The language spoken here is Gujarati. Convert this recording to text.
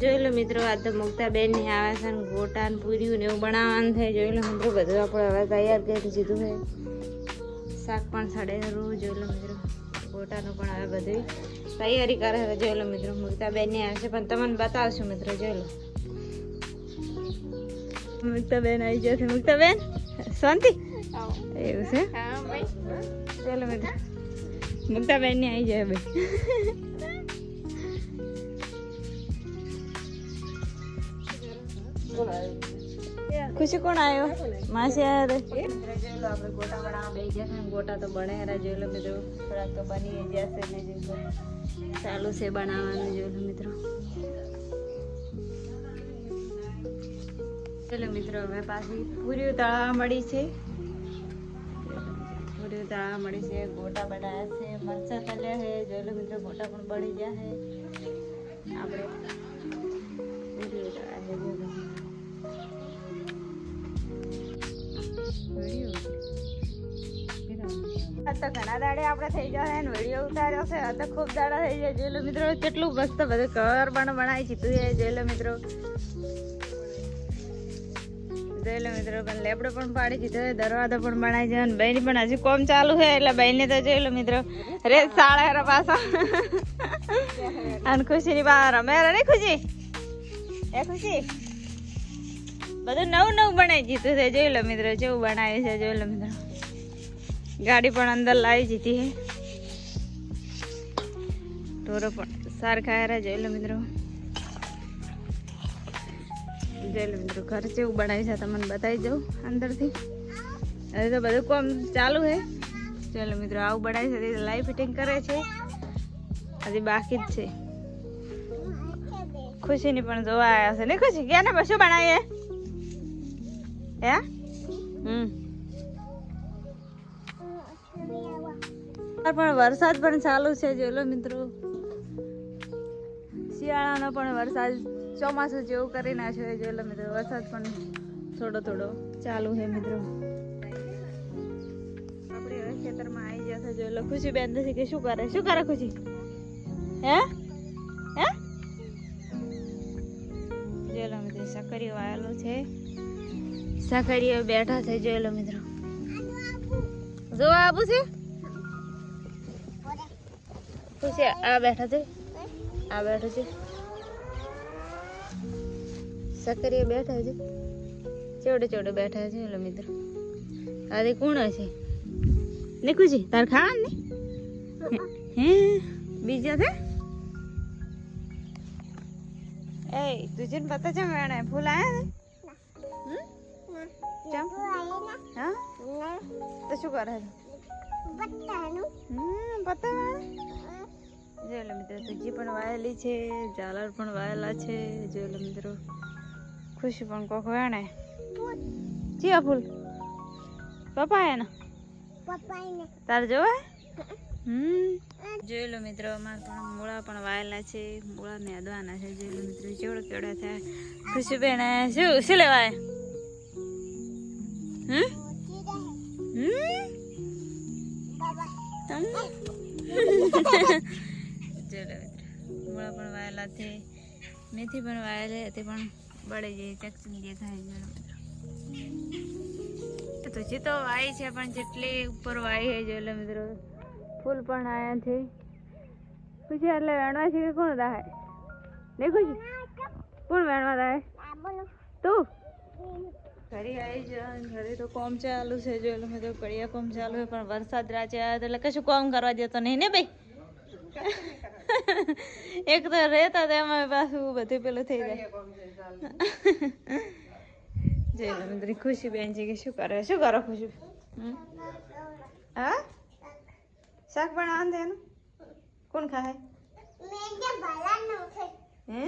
જોઈ લો મિત્રો આ તો મુક્તા બેન ને આવે છે ને ગોટા પૂર્યું ને એવું બનાવવાનું થાય જોઈ લો મિત્રો બધું આપણે હવે તૈયાર કરી દીધું છે. શાક પણ સડેલું જોઈ લો મિત્રો. ગોટાનું પણ હવે બધું તૈયારી કરે હવે જોઈ લો મિત્રો મુક્તા બેન ને આવે છે. પણ તમને બતાવશું મિત્રો જોઈ લો. મુક્તા બેન આવી જશે મુક્તા બેન શાંતિ? એવું છે? ચાલો મિત્રો મુક્તા બેન ને આવી જાય ભાઈ ખુશી કોણ આવ્યો? માસી આવ્યા આપણે ગોટા બનાવવા બે ગયા છે ગોટા તો બને જોઈ લો મિત્રો. થોડાક તો બની જશે ને જોઈ ચાલુ છે બનાવવાનું જોઈ લો મિત્રો ચલો મિત્રો હવે પાછી પૂરી તળાવા મળી છે. પૂરી તળાવા મળી છે, ગોટા બનાવ્યા છે, મરચા તળ્યા છે. જોઈ લો મિત્રો, ગોટા પણ બળી ગયા છે. આપણે તો ઘણા દાડે આપણે થઈ ગયા ને વીડિયો ઉતાર્યો છે. તો ખૂબ દાડા થઈ ગયા. જોઈ મિત્રો, કેટલું મસ્ત બધું ઘર પણ બનાવી જીતું છે. જોઈ મિત્રો. જોઈ લો મિત્રો પણ લેબડો પણ પાડી દીધો છે, દરવાજો પણ બનાવી છે, અને બહેની પણ હજી કોમ ચાલુ છે, એટલે બહેનને તો જોઈ લો મિત્રો રે સાડા રે પાછા. અને ખુશીની બહાર રમે રે ખુશી? એ ખુશી? બધું નવું નવું બનાવી દીધું છે જોઈ લો મિત્રો. જેવું બનાવ્યું છે જોઈ લો મિત્રો. ગાડી પણ અંદર લાવી દીધી હે. ઢોરો પણ સારખા ખાયરા જોઈ મિત્રો. જોઈ મિત્રો, ઘર જેવું બનાવી છે તમને બતાવી જાઉં અંદરથી. હવે તો બધું કામ ચાલુ છે ચાલો મિત્રો, આવું બનાવ્યું છે લાઈવ ફિટિંગ કરે છે. હજી બાકી જ છે. ખુશીની પણ જોવા આવ્યા છે. ને ખુશી ગયા ને શું બનાવીએ? હે? હમ. પણ વરસાદ પણ ચાલુ છે, જોઈ મિત્રો. શિયાળાનો પણ વરસાદ ચોમાસું જેવું કરી નાખ્યો જોઈ લો મિત્રો. વરસાદ પણ થોડો થોડો ચાલુ છે, મિત્રો. આપણે હવે ખેતરમાં આવી જશે જોઈ લો. ખુશી બેન નથી કે શું કરે? શું કરે ખુશી? હે? હે? જોઈ લો મિત્રો, સકરીઓ આવેલો છે. સકરીઓ બેઠા છે, જોઈ લો મિત્રો. જોવા આબુ છે? ખુશી આ બેઠા છે. આ બેઠો છે. સકરીએ બેઠા છે. ચોડે ચોડે બેઠા છે એટલે મિત્ર. આજે કોણ છે. ને ખુશી તાર ખાવા ને? હે? બીજા છે? એ તુજે પતા છે મેણે ફૂલ આયા ને ચમ? હા? તો શું કરે છે? હમ પતા મેણે જોઈ લો મિત્રો તુજી પણ વાયેલી છે ઝાલર પણ વાયેલા છે. જોયેલો મિત્રો ખુશ પણ કોક વેણે. ચિયા ફૂલ. પપ્પા એના? તાર જોવા? હમ. જોયેલો મિત્રો અમારે પણ મૂળા પણ વાયેલા છે. મૂળા મેદવાના છે. જોયેલો મિત્રો કેવડો કેવડા થાય. ખુશ બેન શું શું લેવાય? હમ? હમ? જોઈ મૂળા પણ વાયેલા છે. મેથી પણ વાયેલી તે પણ બળી જાય ચકચી જે થાય તો જે તો વાય છે, પણ જેટલી ઉપર વાય છે જોઈ મિત્રો ફૂલ પણ આયા છે. પછી એટલે વેણવા છે કે કોણ દાહે? દેખું છું કોણ વેણવા દાહે? તું. ઘરે આવી જાય ઘરે તો કોમ ચાલુ છે જોઈ લો મિત્રો કડિયા કોમ ચાલુ છે, પણ વરસાદ રાચે આવ્યો એટલે કશું કોમ કરવા દેતો નહીં ને ભાઈ? એક તો રહેતા તેમાં પાછું બધું પેલું થઈ જાય. જય મિત્રો ખુશી બેન છે કે શું કરે? શું કરો ખુશી? હમ? હા? શાક પણ આંધે એનું? કોણ ખાય? હે?